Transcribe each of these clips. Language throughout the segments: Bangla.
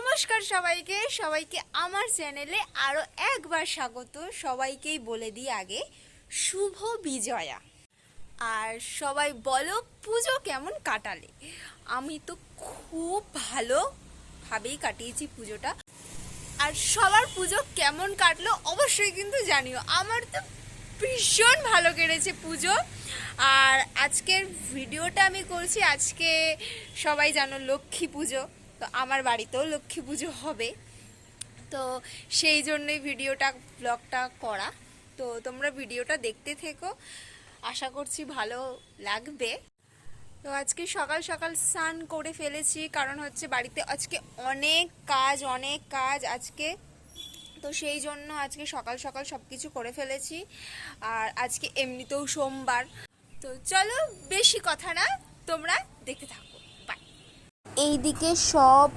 নমস্কার সবাইকে সবাইকে আমার চ্যানেলে আরও একবার স্বাগত। সবাইকেই বলে দিই আগে, শুভ বিজয়া। আর সবাই বলো, পুজো কেমন কাটালে? আমি তো খুব ভালোভাবেই কাটিয়েছি পুজোটা। আর সবার পুজো কেমন কাটলো অবশ্যই কিন্তু জানিও। আমার তো ভীষণ ভালো কেটেছে পুজো। আর আজকের ভিডিওটা আমি করছি আজকে সবাই জানো লক্ষ্মী পুজো। তো আমার বাড়িতেও লক্ষ্মী পুজো হবে। তো সেই জন্যই ভিডিওটা ব্লগটা করা। তো তোমরা ভিডিওটা দেখতে থেকো। আশা করছি ভালো লাগবে। তো আজকে সকাল সকাল স্নান করে ফেলেছি, কারণ হচ্ছে বাড়িতে আজকে অনেক কাজ অনেক কাজ আজকে। তো সেই জন্য আজকে সকাল সকাল সব কিছু করে ফেলেছি। আর আজকে এমনিতেও সোমবার। তো চলো, বেশি কথা না, তোমরা দেখতে থাকো। এইদিকে সব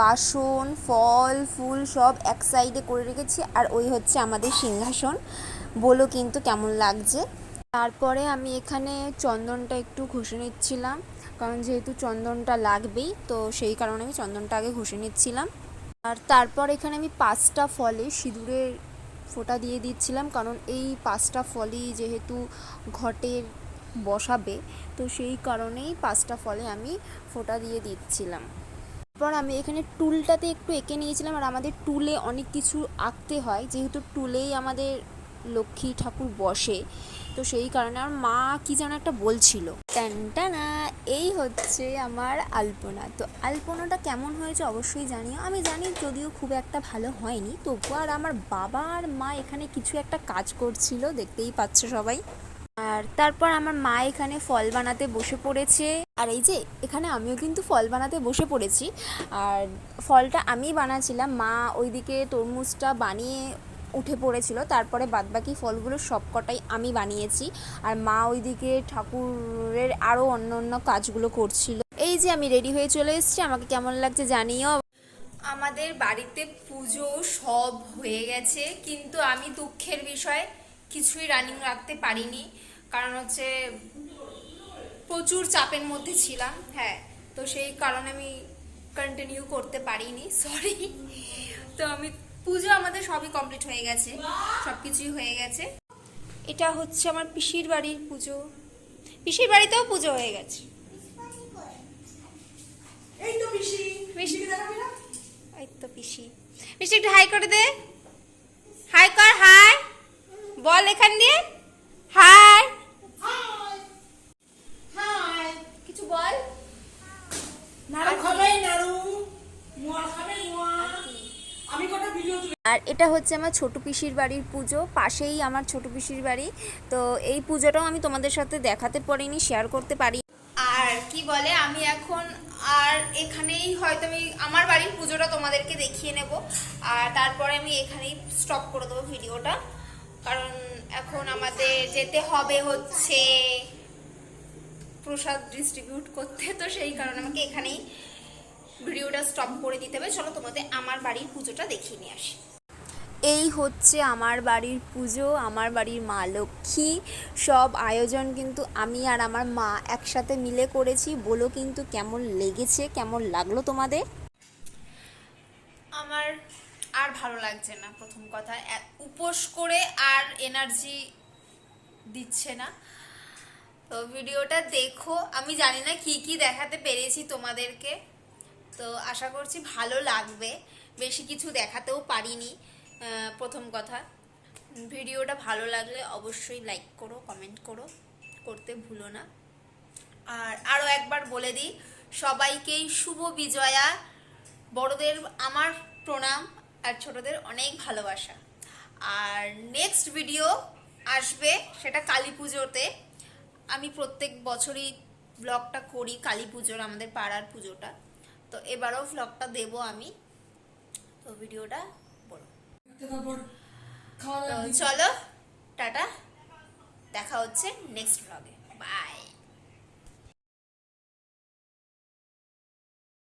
বাসন, ফল, ফুল সব এক সাইডে করে রেখেছি আর ওই হচ্ছে আমাদের সিংহাসন। বলো কিন্তু কেমন লাগছে? তারপরে আমি এখানে চন্দনটা একটু ঘষে নিচ্ছিলাম, কারণ যেহেতু চন্দনটা লাগবেই, তো সেই কারণে আমি চন্দনটা আগে ঘষে নিচ্ছিলাম। আর তারপর এখানে আমি পাঁচটা ফলে সিঁদুরের ফোঁটা দিয়ে দিচ্ছিলাম, কারণ এই পাঁচটা ফলই যেহেতু ঘটের বসাবে। তো সেই কারণেই পাঁচটা ফলে আমি ফোঁটা দিয়ে দিচ্ছিলাম। তারপর আমি এখানে টুলটাতে একটু এঁকে নিয়েছিলাম আর আমাদের টুলে অনেক কিছু আঁকতে হয়। যেহেতু টুলেই আমাদের লক্ষ্মী ঠাকুর বসে, তো সেই কারণে আমার মা কি যেন একটা বলছিল। টানটানা এই হচ্ছে আমার আলপনা। তো আলপনাটা কেমন হয়েছে অবশ্যই জানিও। আমি জানি যদিও খুব একটা ভালো হয়নি তবু আর আমার বাবা আর মা এখানে কিছু একটা কাজ করছিল, দেখতেই পাচ্ছ সবাই। আর তারপর আমার মা এখানে ফল বানাতে বসে পড়েছে। আর এই যে, এখানে আমিও কিন্তু ফল বানাতে বসে পড়েছি। আর ফলটা আমি বানাচ্ছিলাম মা ওইদিকে তরমুজটা বানিয়ে উঠে পড়েছিল। তারপরে বাদবাকি ফলগুলো সবকটাই আমি বানিয়েছি। আর মা ওইদিকে ঠাকুরের আরও অন্য অন্য কাজগুলো করছিল। এই যে, আমি রেডি হয়ে চলে এসেছি। আমাকে কেমন লাগছে জানিও। আমাদের বাড়িতে পুজো সব হয়ে গেছে। কিন্তু আমি দুঃখের বিষয় কিছুই রানিং রাখতে পারিনি। কারণ হচ্ছে প্রচুর চাপের মধ্যে ছিলাম হ্যাঁ তো সেই কারণে আমি কন্টিনিউ করতে পারিনি সরি তো আমি পুজো আমাদের সবই কমপ্লিট হয়ে গেছে সব কিছুই হয়ে গেছে। এটা হচ্ছে আমার পিসির বাড়ির পুজো। পিসির বাড়িতেও পুজো হয়ে গেছে। এই তো পিসি পিসি। এই তো পিসি। পিসি একটু হাই করে দে হাই কর হাই বল এখান দিয়ে হাই হাই হাই কিছু বল নাড়ু খাবে নাড়ু মোয়া খাবে মোয়া আমি কটা ভিডিও তুলে আর এটা হচ্ছে আমার ছোট পিসির বাড়ির পুজো পাশেই আমার ছোট পিসির বাড়ি। তো এই পুজোটাও আমি তোমাদের সাথে দেখাতে পারিনি শেয়ার করতে পারি। আর কি বলে আমি এখন আর এখানেই হয়তো আমি আমার বাড়ির পুজোটা তোমাদেরকে দেখিয়ে নেব। আর তারপরে আমি এখানেই স্টপ করে দেবো ভিডিওটা কারণ এখন আমাদের যেতে হবে হচ্ছে প্রসাদ ডিস্ট্রিবিউট করতে তো সেই কারণে আমাকে এখানেই ভিডিওটা স্টপ করে দিতে হবে। চলো তোমাদের আমার বাড়ির পুজোটা দেখিয়ে নিয়ে আসি। এই হচ্ছে আমার বাড়ির পুজো আমার বাড়ির মা লক্ষ্মী। সব আয়োজন কিন্তু আমি আর আমার মা একসাথে মিলে করেছি। বলো কিন্তু কেমন লেগেছে কেমন লাগল তোমাদের? আমার আর ভালো লাগছে না প্রথম কথা। উপোস করে আর এনার্জি দিচ্ছে না। তো ভিডিওটা দেখো। আমি জানি না কি কি দেখাতে পেরেছি তোমাদেরকে। তো আশা করছি ভালো লাগবে। বেশি কিছু দেখাতেও পারিনি প্রথম কথা। ভিডিওটা ভালো লাগলে অবশ্যই লাইক করো কমেন্ট করো, করতে ভুলো না। আর আরও একবার বলে দিই, সবাইকেই শুভ বিজয়া। বড়দের আমার প্রণাম আর ছোটদের অনেক ভালোবাসা। আর নেক্সট ভিডিও আসবে সেটা কালী পুজোতে। আমি প্রত্যেক বছরই ব্লগটা করি কালী পুজোর আমাদের পাড়ার পুজোটা। তো এবারও ব্লগটা দেব আমি। তো ভিডিওটা বলো। চলো টাটা। দেখা হচ্ছে নেক্সট ব্লগে বাই